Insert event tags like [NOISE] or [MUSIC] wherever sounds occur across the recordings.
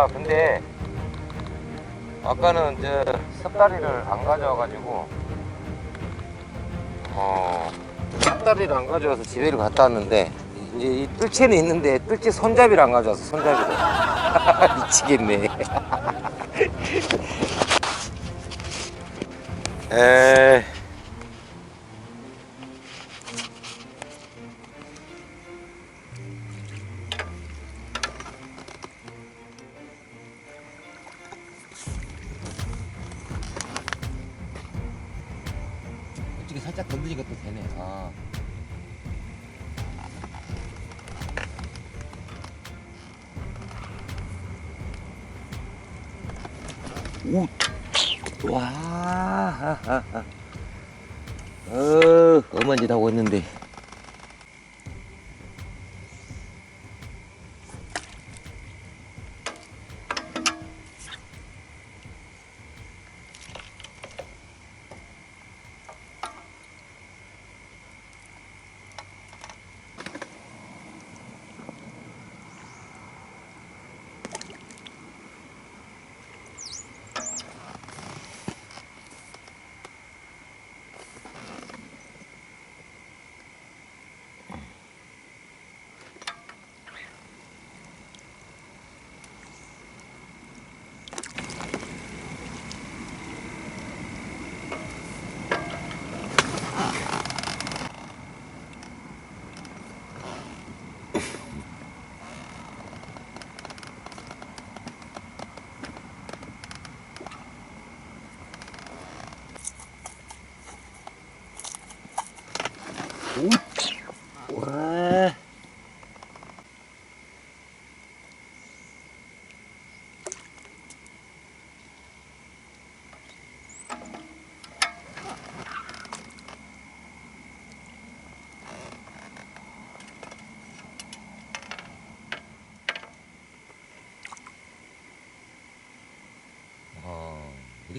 아 근데 아까는 저 섭다리를 안 가져와가지고 어 섭다리를 안 가져와서 집에를 갔다 왔는데 이제 이 뜰채는 있는데 뜰채 손잡이를 안 가져와서 손잡이를. [LAUGHS] 미치겠네. [LAUGHS] 에 이쪽에 살짝 건드리니까 또 되네. 아. 오, 와, [LAUGHS] 어, 엄한 짓 하고 있는데.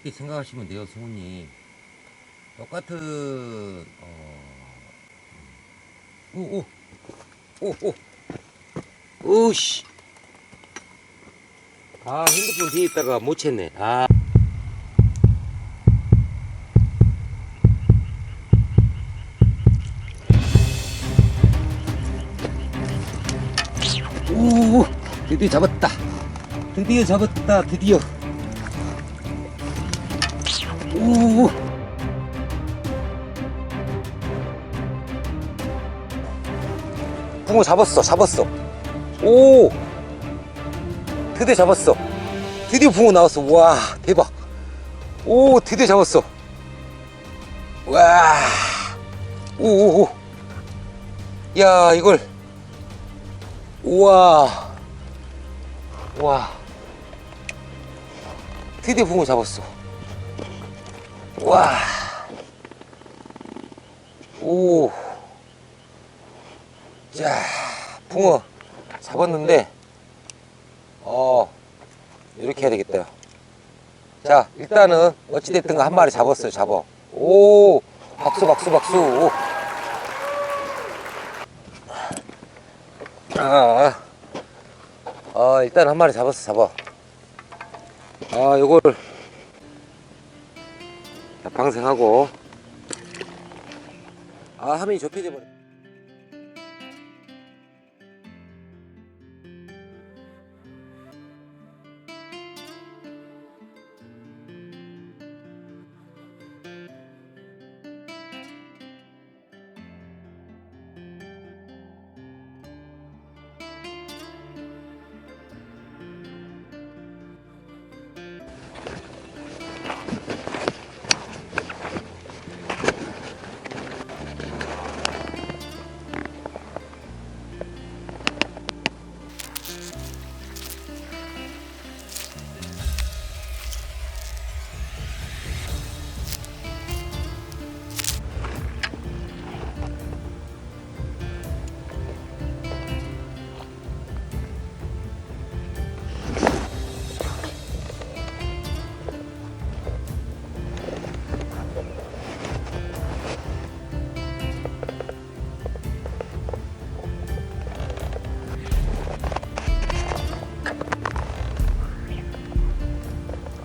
이렇게 생각하시면 돼요, 승훈님. 똑같은 어, 오, 오, 오, 오, 오씨. 아, 핸드폰 뒤에 있다가 못 챘네. 아. 오, 드디어 잡았다. 드디어 잡았다. 드디어. 오. 붕어 잡았어, 잡았어. 오! 드디어 잡았어. 드디어 붕어 나왔어. 와, 대박. 오, 드디어 잡았어. 와. 오, 오, 오. 야, 이걸. 우와. 와. 드디어 붕어 잡았어. 와. 오. 자, 붕어 잡았는데, 어, 이렇게 해야 되겠다. 자, 일단은 어찌됐든 한 마리 잡았어요, 잡아. 오, 박수, 박수, 박수. 오. 아, 아, 일단 한 마리 잡았어, 잡아. 아, 요거를, 자, 방생하고. 아, 화면이 좁혀져 버려.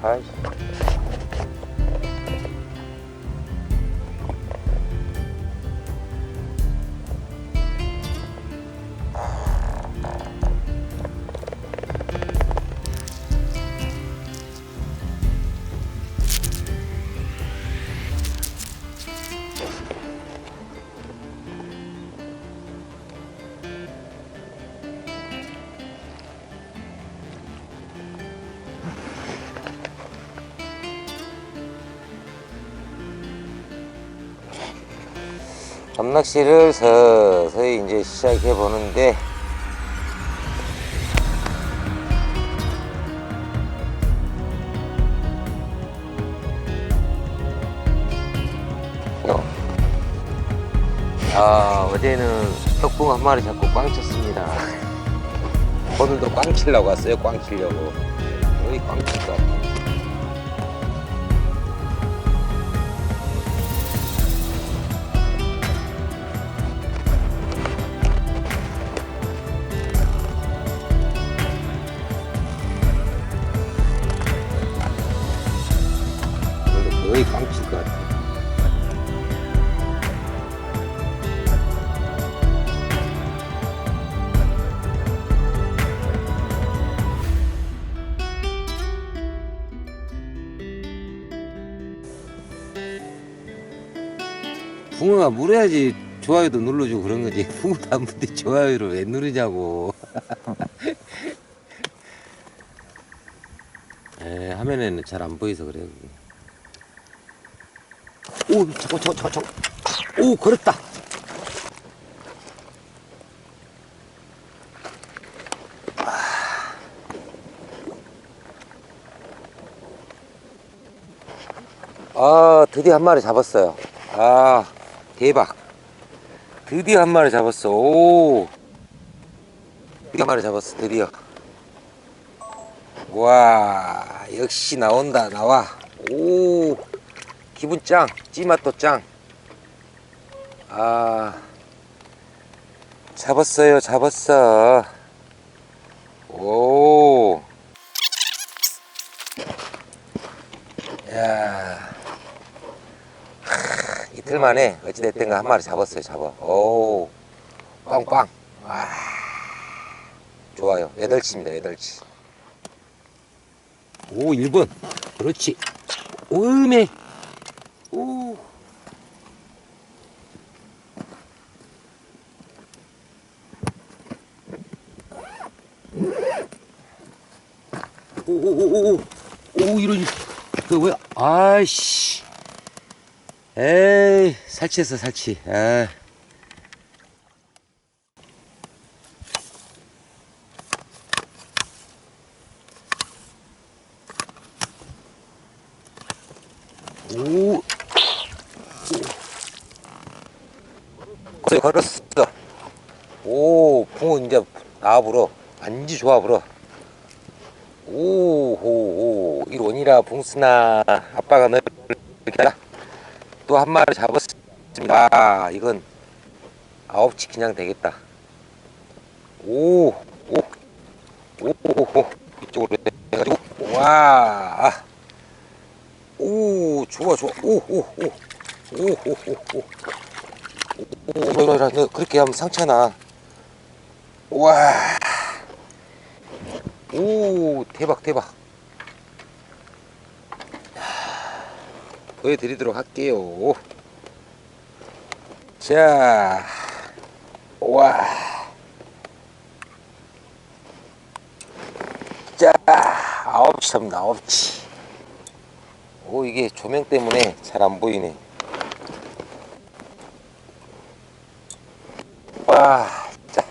아 이. 밤낚시를 서서히 이제 시작해 보는데 어. 아 어제는 떡붕 한 마리 잡고 꽝 쳤습니다 [LAUGHS] 오늘도 꽝 치려고 왔어요 꽝 치려고 붕어가 물어야지 좋아요도 눌러주고 그런 거지. 붕어도 안 물는데 좋아요를 왜 누르냐고. [LAUGHS] 에, 화면에는 잘 안 보여서 그래요. 오, 저거, 저거, 저거, 저거. 오, 걸었다. 아, 드디어 한 마리 잡았어요. 아, 대박. 드디어 한 마리 잡았어. 오. 드디어 한 마리 잡았어, 드디어. 와, 역시 나온다, 나와. 오, 기분 짱. 찌맛도 짱. 아, 잡았어요, 잡았어. 오. 야. 이틀 만에 어찌됐든가 한 마리 잡았어요 잡아. 오 빵빵. 와 좋아요. 여덟치입니다 여덟치. 오 1번 그렇지. 오음에. 오. 오오 오 오 오. 오 이러니 그 뭐야? 아이씨 살치했어 살치. 아. 오. 걸었어 걸었어. 오 붕어 이제 나와 불어. 완지 좋아 불어. 오호오 이원이라 붕스나. 아빠가 널 하라 또 한 마리 잡았습니다. 아, 이건 아홉치 그냥 되겠다. 오, 오, 오. 이쪽으로 해가지고, 와, 아. 오, 좋아, 좋아, 오, 오, 오, 오, 오, 오, 오. 오, 오, 너 그렇게 하면 상처나. 와, 오, 대박, 대박. 보여드리도록 할게요. 자, 와. 자, 아홉치 잡니다, 아홉치. 오, 이게 조명 때문에 잘 안 보이네. 와, 자.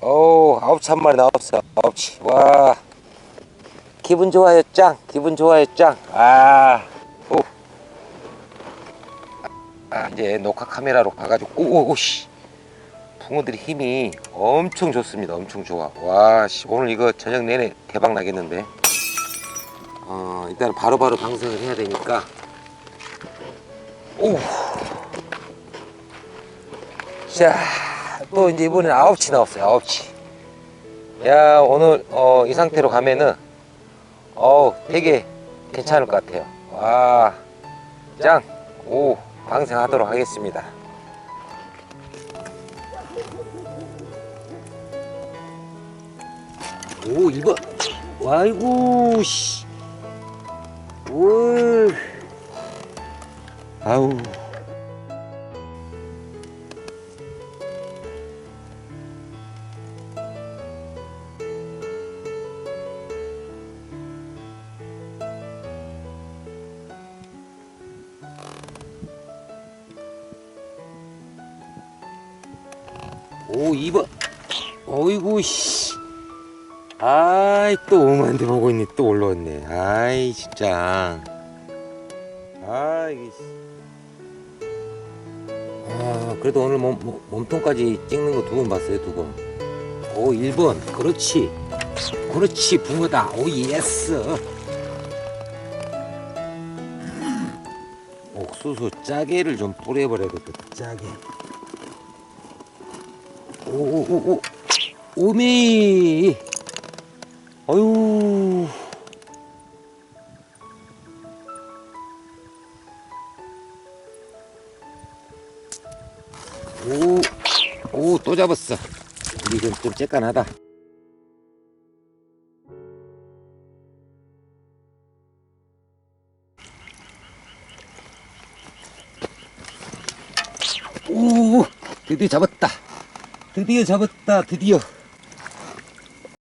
오, 아홉치 한 마리 나왔어, 아홉치. 와. 기분 좋아요 짱 기분 좋아요 짱 아 아, 이제 녹화 카메라로 봐가지고 오오씨. 붕어들이 힘이 엄청 좋습니다. 엄청 좋아. 와씨. 오늘 이거 저녁 내내 대박 나겠는데. 어 일단 바로바로 방송을 해야 되니까. 오자또 이제 이번엔 아홉치 나왔어요. 아홉치 야 오늘 어, 이 상태로 가면은 어우, 되게 괜찮을 것 같아요. 와, 짱! 오, 방생하도록 하겠습니다. 오, 1번. 아이고, 씨. 오. 아우. 오, 2번. 어이구, 씨. 아이, 또 오만데 보고 있네. 또 올라왔네. 아이, 진짜. 아, 이게. 씨. 아, 그래도 오늘 몸, 몸- 몸통까지 찍는 거 두 번 봤어요, 두 번. 오, 1번. 그렇지. 그렇지, 붕어다. 오, 예스. 옥수수 짜게를 좀 뿌려버려야겠다, 짜게. 오, 오, 오, 오. 오메. 아유. 오, 오, 또 잡았어. 이건 좀 쬐깐하다. 오, 드디어 잡았다. 드디어 잡았다, 드디어.